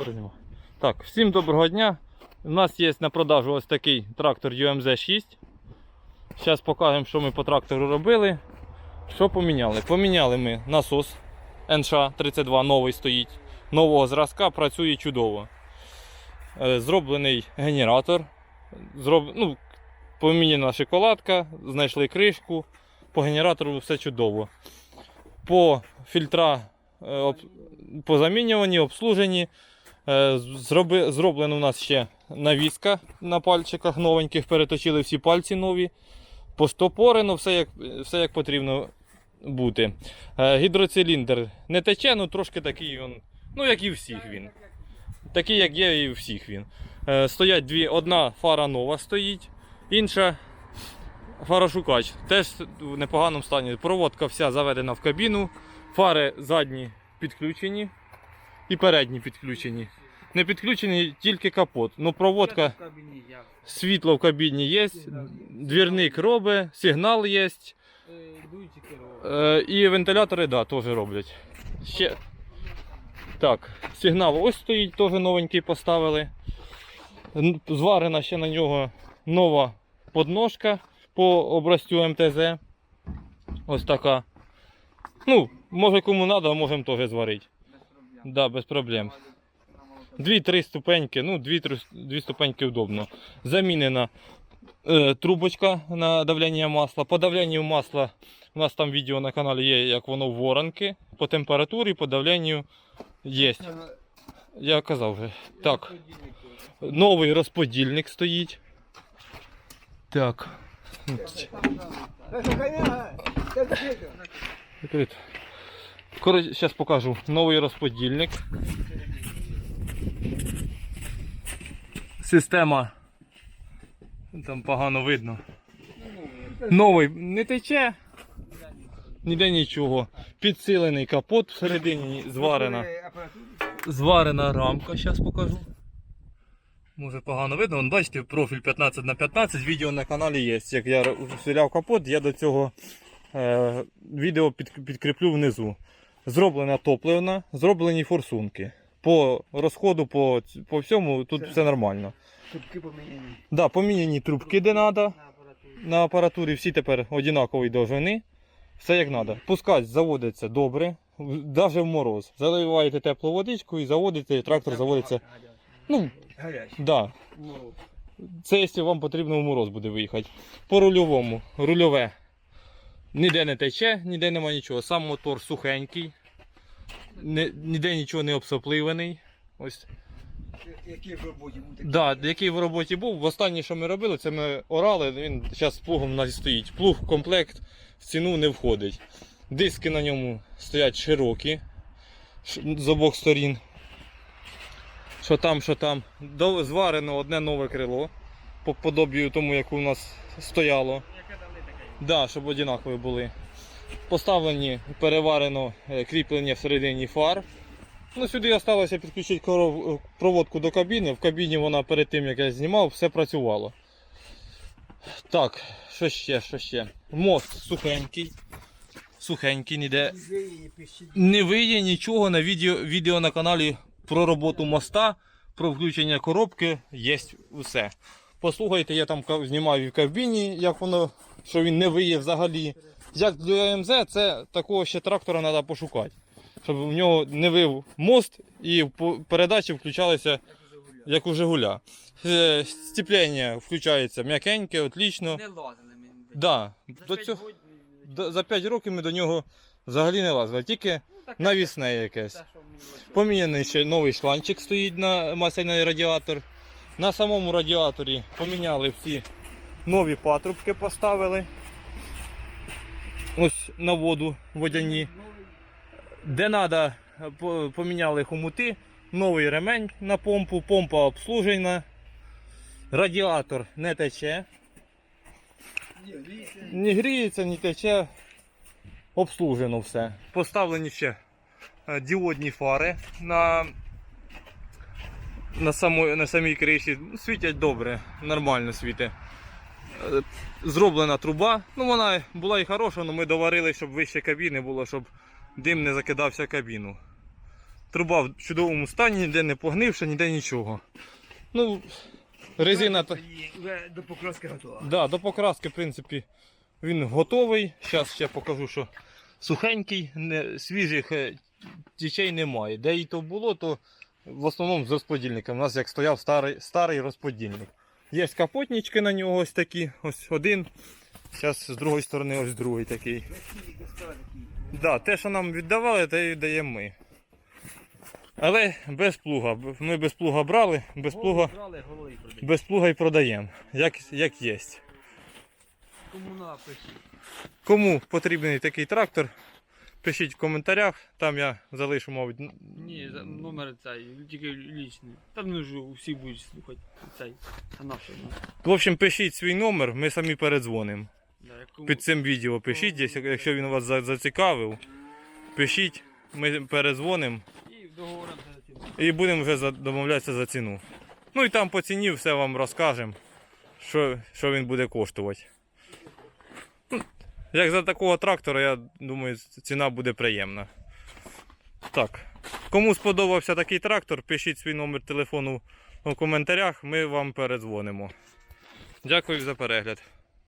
Перейдемо. Так, всім доброго дня. У нас є на продажу ось такий трактор UMZ 6. Зараз покажемо, що ми по трактору робили. Що поміняли? Поміняли ми насос NШ32 новий стоїть. Нового зразка працює чудово. Е, Зроблений генератор. Зроб... Ну, поміняна шоколадка, знайшли кришку. По генератору все чудово. По фільтра е, позамінювані, обслужені. Е, Зроби... Зроблено у нас ще навіска на пальчиках новеньких, переточили всі пальці нові. Поштопорено, все як, все як потрібно бути. Е, Гідроциліндр не тече, ну трошки такий він, ну як і всіх він. Такий, як є, і всіх він. Е, Стоять дві, одна фара нова стоїть, інша фарошукач. Теж в непоганому стані. Проводка вся заведена в кабіну, фари задні підключені і передні підключені. Не підключений тільки капот. Ну, проводка, світло в кабіні є, двірник робить, сигнал є. Е, і вентилятори да, теж роблять. Ще... Так, сигнал ось стоїть, теж новенький поставили. Зварена ще на нього нова подножка по образцю МТЗ. Ось така. Ну, може кому треба, можемо теж зварити. Да, без проблем. Дві-три ступеньки, ну, дві, три- ступеньки удобно. Замінена е, трубочка на давлення масла. По давленню масла у нас там відео на каналі є, як воно в воронки. По температурі, по давленню є. Я казав вже. Так. Новий розподільник стоїть. Так. Закрито. Коротше, покажу новий розподільник. Система. Там погано видно. Новий не тече. Ніде нічого. Підсилений капот всередині зварена. Зварена рамка, зараз покажу. Може погано видно, Вон, бачите, профіль 15 на 15 відео на каналі є. Як я вселяв капот, я до цього е, відео під, підкріплю внизу. Зроблена топлена, зроблені форсунки. По розходу, по, по всьому тут все нормально. Трубки поміняні. Да, поміняні трубки де треба. На апаратурі всі тепер однакової довжини. Все як треба. Пускач заводиться добре, навіть в мороз. Заливаєте теплу водичку і заводите, і трактор заводиться. Ну, да. Це якщо вам потрібно в мороз буде виїхати. По рульовому, рульове. Ніде не тече, ніде нема нічого. Сам мотор сухенький. Ніде нічого не обсопливаний. Ось. Який в роботі був такий? Да, який в роботі був. В останнє, що ми робили, це ми орали. Він зараз з плугом у нас стоїть. Плуг в комплект в ціну не входить. Диски на ньому стоять широкі з обох сторін. Що там, що там. Зварено одне нове крило. По подобію тому, як у нас стояло. Да, щоб однакові були. Поставлені, переварено е, кріплення всередині фар. Ну, сюди залишилося підключити коров- проводку до кабіни. В кабіні вона перед тим, як я знімав, все працювало. Так, що ще, що ще? Мост сухенький. Сухенький, ніде. Не виє нічого на відео, відео на каналі про роботу моста, про включення коробки, є все. Послухайте, я там знімаю в кабіні, як воно, що він не виє взагалі. Як для МЗ, це такого ще трактора треба пошукати. Щоб в нього не вив мост і передачі включалися як у Жигуля. Е, Степлення включається м'якеньке, отлично. Не лазили ми. Да, За до п'ять цього, до- за 5 років ми до нього взагалі не лазили, тільки ну, навісне якесь. Поміняний ще новий шланчик стоїть на масляний радіатор. На самому радіаторі поміняли всі нові патрубки поставили. Ось на воду водяні. Де треба, поміняли хомути, новий ремень на помпу, помпа обслужена. Радіатор не тече, не гріється, не тече. Обслужено все. Поставлені ще е, діодні фари на, на, самої, на самій криші. Світять добре, нормально світить. Е, Зроблена труба. Ну вона була і хороша, але ми доварили, щоб вище кабіни було, щоб дим не закидався в кабіну. Труба в чудовому стані, ніде не погнивша, ніде нічого. Ну, резина. до покраски готова. Да, до покраски, в принципі, він готовий. Зараз ще покажу, що сухенький, не, свіжих е, тічей немає. Де і то було, то в основному з розподільником. У нас як стояв старий, старий розподільник. Є капотнички на нього ось такі, ось один. Зараз з другої сторони ось другий такий. Да, те, що нам віддавали, те і даємо ми. Але без плуга. Ми без плуга брали, без плуга, Брали, без плуга і продаємо. Як, як є. Кому напишіть. Кому потрібний такий трактор, пишіть в коментарях, там я залишу, мабуть. Ні, номер цей, тільки лічний. Там ну ж всі будуть слухати цей. А на ну? В общем, пишіть свій номер, ми самі передзвонимо. Під цим відео пишіть, якщо- він вас зацікавив. Пишіть, ми передзвонимо І договором за цим. і будемо вже домовлятися за ціну. Ну і там по ціні все вам розкажемо, що, що він буде коштувати. Як за такого трактора, я думаю, ціна буде приємна. Так. Кому сподобався такий трактор, пишіть свій номер телефону у коментарях, ми вам передзвонимо. Дякую за перегляд.